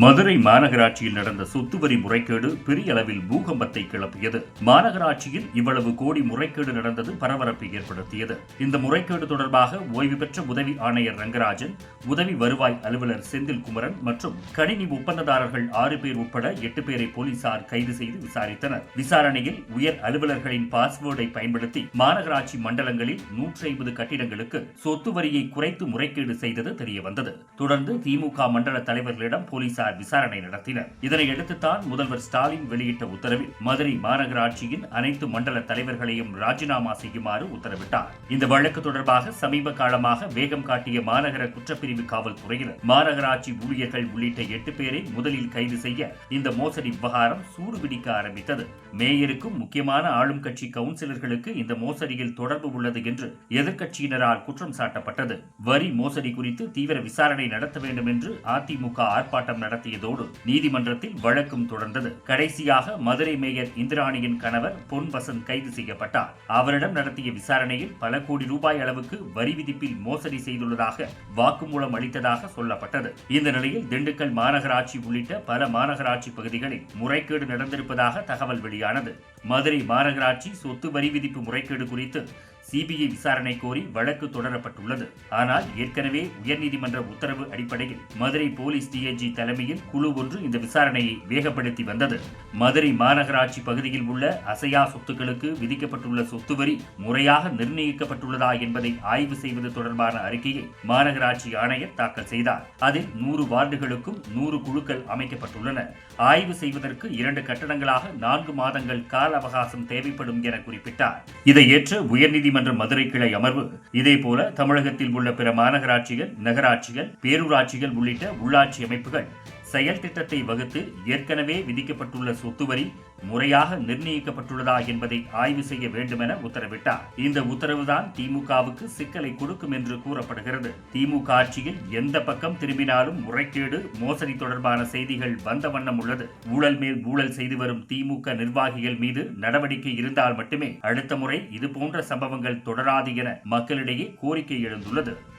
மதுரை மாநகராட்சியில் நடந்த சொத்து வரி முறைகேடு பெரிய அளவில் பூகம்பத்தை கிளப்பியது. மாநகராட்சியில் இவ்வளவு கோடி முறைகேடு நடந்தது பரபரப்பை ஏற்படுத்தியது. இந்த முறைகேடு தொடர்பாக ஓய்வு பெற்ற உதவி ஆணையர் ரங்கராஜன் உதவி வருவாய் அலுவலர் செந்தில் குமரன் மற்றும் கணினி ஒப்பந்ததாரர்கள் ஆறு பேர் உட்பட எட்டு பேரை போலீசார் கைது செய்து விசாரித்தனர். விசாரணையில் உயர் அலுவலர்களின் பாஸ்வேர்டை பயன்படுத்தி மாநகராட்சி மண்டலங்களில் நூற்றி ஐம்பது கட்டிடங்களுக்கு சொத்து வரியை குறைத்து முறைகேடு செய்தது தெரியவந்தது. தொடர்ந்து திமுக மண்டல தலைவர்களிடம் போலீசார் போலீசார் விசாரணை நடத்தினர். இதனையடுத்துத்தான் முதல்வர் ஸ்டாலின் வெளியிட்ட உத்தரவில் மதுரை மாநகராட்சியின் அனைத்து மண்டல தலைவர்களையும் ராஜினாமா செய்யுமாறு உத்தரவிட்டார். இந்த வழக்கு தொடர்பாக சமீப காலமாக வேகம் காட்டிய மாநகர குற்றப்பிரிவு காவல்துறையினர் மாநகராட்சி ஊழியர்கள் உள்ளிட்ட எட்டு பேரை முதலில் கைது செய்ய இந்த மோசடி விவகாரம் சூடுபிடிக்க ஆரம்பித்தது. மேயருக்கும் முக்கியமான ஆளும் கட்சி கவுன்சிலர்களுக்கு இந்த மோசடியில் தொடர்பு உள்ளது என்று எதிர்க்கட்சியினரால் குற்றம் சாட்டப்பட்டது. வரி மோசடி குறித்து தீவிர விசாரணை நடத்த வேண்டும் என்று அதிமுக ஆர்ப்பாட்டம் நடத்தியதோடு நீதிமன்றத்தில் வழக்கும் தொடர்ந்தது. கடைசியாக மதுரை மேயர் இந்திராணியின் கணவர் பொன் வசந்த் கைது செய்யப்பட்டார். அவரிடம் நடத்திய விசாரணையில் பல கோடி ரூபாய் அளவுக்கு வரி விதிப்பில் மோசடி செய்துள்ளதாக வாக்குமூலம் அளித்ததாக சொல்லப்பட்டது. இந்த நிலையில் திண்டுக்கல் மாநகராட்சி உள்ளிட்ட பல மாநகராட்சி பகுதிகளில் முறைகேடு நடந்திருப்பதாக தகவல் வெளியானது. மதுரை மாநகராட்சி சொத்து வரி விதிப்பு முறைகேடு குறித்து சிபிஐ விசாரணை கோரி வழக்கு தொடரப்பட்டுள்ளது. ஆனால் ஏற்கனவே உயர்நீதிமன்ற உத்தரவு அடிப்படையில் மதுரை போலீஸ் டிஐஜி தலைமையில் குழு ஒன்று இந்த விசாரணையை வேகப்படுத்தி வந்தது. மதுரை மாநகராட்சி பகுதியில் உள்ள அசையா சொத்துக்களுக்கு விதிக்கப்பட்டுள்ள சொத்து வரி முறையாக நிர்ணயிக்கப்பட்டுள்ளதா என்பதை ஆய்வு செய்வது தொடர்பான அறிக்கையை மாநகராட்சி ஆணையர் தாக்கல் செய்தார். அதில் நூறு வார்டுகளுக்கும் நூறு குழுக்கள் அமைக்கப்பட்டுள்ளன. ஆய்வு செய்வதற்கு இரண்டு கட்டணங்களாக நான்கு மாதங்கள் கால அவகாசம் தேவைப்படும் என குறிப்பிட்டார். இதை ஏற்ற உயர்நீதிமன்ற மதுரை கிளை அமர்வு இதேபோல தமிழகத்தில் உள்ள பிற மாநகராட்சிகள் நகராட்சிகள் பேரூராட்சிகள் உள்ளிட்ட உள்ளாட்சி அமைப்புகள் செயல் திட்டத்தை வகுத்து ஏற்கனவே விதிக்கப்பட்டுள்ள சொத்து வரி முறையாக நிர்ணயிக்கப்பட்டுள்ளதா என்பதை ஆய்வு செய்ய வேண்டுமென உத்தரவிட்டார். இந்த உத்தரவுதான் திமுகவுக்கு சிக்கலை கொடுக்கும் என்று கூறப்படுகிறது. திமுக ஆட்சியில் எந்த பக்கம் திரும்பினாலும் முறைகேடு மோசடி தொடர்பான செய்திகள் வந்த வண்ணம் உள்ளது. ஊழல் மேல் ஊழல் செய்து வரும் திமுக நிர்வாகிகள் மீது நடவடிக்கை இருந்தால் மட்டுமே அடுத்த முறை இதுபோன்ற சம்பவங்கள் தொடராது என மக்களிடையே கோரிக்கை எழுந்துள்ளது.